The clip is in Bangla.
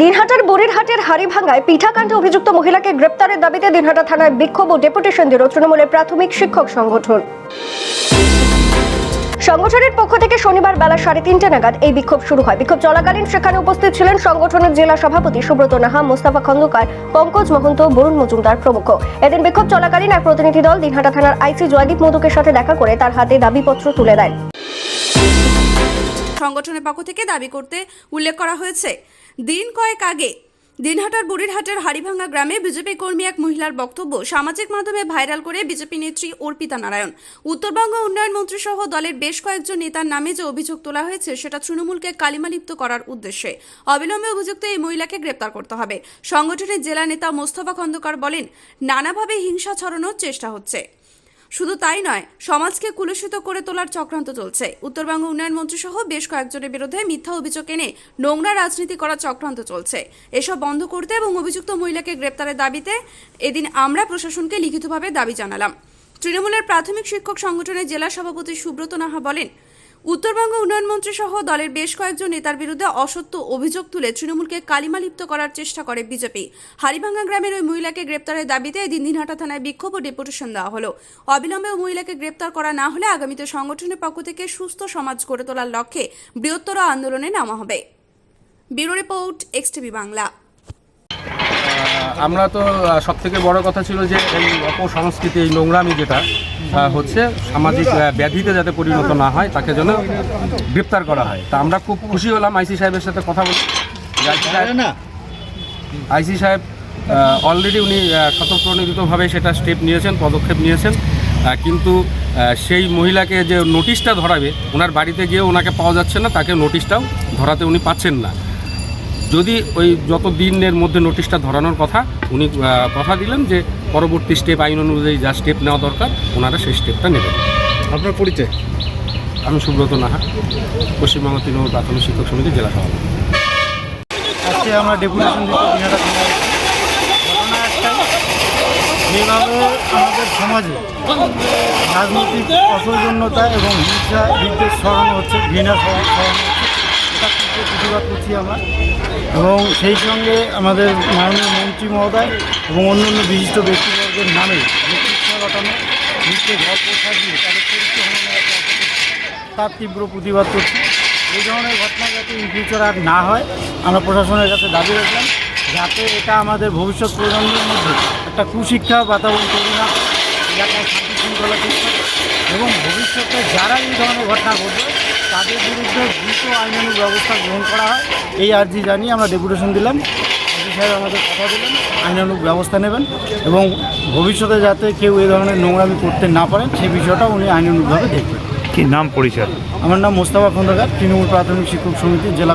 দিনহাটার বরিরহাটের হাড়িভাঙ্গায় পিঠাকাণ্ডে অভিযুক্ত মহিলাকে গ্রেপ্তারের দাবিতে দিনহাটা থানায় বিক্ষোভ ও ডেপুটেশন দিল তৃণমূলের প্রাথমিক শিক্ষক সংগঠন। সংগঠনের পক্ষ থেকে শনিবার বেলা সাড়ে তিনটে নাগাদ এই বিক্ষোভ শুরু হয়। বিক্ষোভ চলাকালীন সেখানে উপস্থিত ছিলেন সংগঠনের জেলা সভাপতি সুব্রত নাহা, মোস্তাফা খন্দকার, পঙ্কজ মহন্ত, বরুণ মজুমদার প্রমুখ। এদিন বিক্ষোভ চলাকালীন এক প্রতিনিধি দল দিনহাটা থানার আইসি জয়দীপ মধুকের সাথে দেখা করে তার হাতে দাবিপত্র তুলে দেয়। সংগঠনের পক্ষ থেকে দাবি করতে উল্লেখ করা হয়েছে। দিন কয়েক আগে দিনহাটার বুড়িরহাটের হাড়িভাঙ্গা গ্রামে বিজেপি কর্মী এক মহিলার বক্তব্য সামাজিক মাধ্যমে ভাইরাল করে বিজেপি নেত্রী অর্পিতা নারায়ণ। উত্তরবঙ্গ উন্নয়ন মন্ত্রী সহ দলের বেশ কয়েকজন নেতার নামে যে অভিযোগ তোলা হয়েছে, সেটা তৃণমূলকে কালিমালিপ্ত করার উদ্দেশ্যে। অবিলম্বে অভিযুক্ত এই মহিলাকে গ্রেপ্তার করতে হবে। সংগঠনের জেলা নেতা মোস্তফা খন্দকার বলেন, নানাভাবে হিংসা ছড়ানোর চেষ্টা হচ্ছে। শুধু তাই নয়, সমাজকে কুলুষিত করে তোলার চক্রান্ত চলছে। উত্তরবঙ্গ উন্নয়ন মন্ত্রী সহ বেশ কয়েকজনের বিরুদ্ধে মিথ্যা অভিযোগ এনে নোংরা রাজনীতি করার চক্রান্ত চলছে। এসব বন্ধ করতে এবং অভিযুক্ত মহিলাকে গ্রেপ্তারের দাবিতে এদিন আমরা প্রশাসনকে লিখিতভাবে দাবি জানালাম। তৃণমূলের প্রাথমিক শিক্ষক সংগঠনের জেলা সভাপতি সুব্রত নাহা বলেন উত্তরবঙ্গ উন্নয়ন মন্ত্রী সহ দলের বেশ কয়েকজন নেতার বিরুদ্ধে অসত্য অভিযোগ তুলে তৃণমূলকে কালিমালিপ্ত করার চেষ্টা করে বিজেপি। হারিভাঙ্গা গ্রামের ওই মহিলাকে গ্রেপ্তারের দাবিতে দিনহাটা থানায় বিক্ষোভ ও ডেপুটেশন দেওয়া হলো। অবিলম্বে ওই মহিলাকে গ্রেপ্তার করা না হলে আগামীতে সংগঠনের পক্ষ থেকে সুস্থ সমাজ গড়ে তোলার লক্ষ্যে বৃহত্তর আন্দোলনে নামা হবে। Bureau report XTV Bangla. আমরা তো সব থেকে বড় কথা ছিল যে এই অপসংস্কৃতি এই নোংরামি যেটা হচ্ছে সামাজিক ব্যাধিতে যাতে পরিণত না হয় তাকে যেন গ্রেপ্তার করা হয়। তা আমরা খুব খুশি হলাম আইসি সাহেবের সাথে কথা বলে। আইসি সাহেব আইসি সাহেব অলরেডি উনি স্বতঃপ্রণোদিতভাবে সেটা স্টেপ নিয়েছেন পদক্ষেপ নিয়েছেন। কিন্তু সেই মহিলাকে যে নোটিশটা ধরাবে ওনার বাড়িতে গিয়ে ওনাকে পাওয়া যাচ্ছে না তাকে নোটিশটাও ধরাতে উনি পাচ্ছেন না। যদি ওই যত দিনের মধ্যে নোটিশটা ধরানোর কথা উনি কথা দিলেন যে পরবর্তী স্টেপ আইন অনুযায়ী যা স্টেপ নেওয়া দরকার ওনারা সেই স্টেপটা নেবেন। আপনার পরিচয়? আমি সুব্রত নাহা পশ্চিমবঙ্গ তৃণমূল প্রাথমিক শিক্ষক সমিতি জেলা সভাপতি। আজকে আমরা ডেপুটেশন ঘটনা একটাই যেভাবে আমাদের সমাজে রাজনৈতিক অসৌজন্যতা এবং হিংসা বিদ্বেষ ছড়ানো হচ্ছে ঘৃণা ছড়ানো হচ্ছে প্রতিবাদ করছি আমরা এবং সেই সঙ্গে আমাদের মাননীয় মন্ত্রী মহোদয় এবং অন্যান্য বিশিষ্ট ব্যক্তিবর্গের নামে শিক্ষা ঘটানো তাদের তার তীব্র প্রতিবাদ করছি। এই ধরনের ঘটনা যাতে ইন ফিউচার আর না হয়, আমরা প্রশাসনের কাছে দাবি রাখলাম যাতে এটা আমাদের ভবিষ্যৎ প্রজন্মের মধ্যে একটা কুশিক্ষা বাতাবরণ তৈরি না এলাকায় শান্তি শৃঙ্খলা এবং ভবিষ্যতে যারা এই ধরনের ঘটনা ঘটবে তাদের বিরুদ্ধে দ্রুত আইনানুগ ব্যবস্থা গ্রহণ করা হয়। এই আর্জি জানিয়ে আমরা ডেপুটেশন দিলাম। আইসি সাহেব আমাদের কথা দিলেন আইনানুগ ব্যবস্থা নেবেন এবং ভবিষ্যতে যাতে কেউ এই ধরনের নোংরামি করতে না পারেন সেই বিষয়টা উনি আইনানুগভাবে দেখবেন। কি নাম পরিচয়? আমার নাম মোস্তাফা খন্দকার তৃণমূল প্রাথমিক শিক্ষক সমিতির জেলা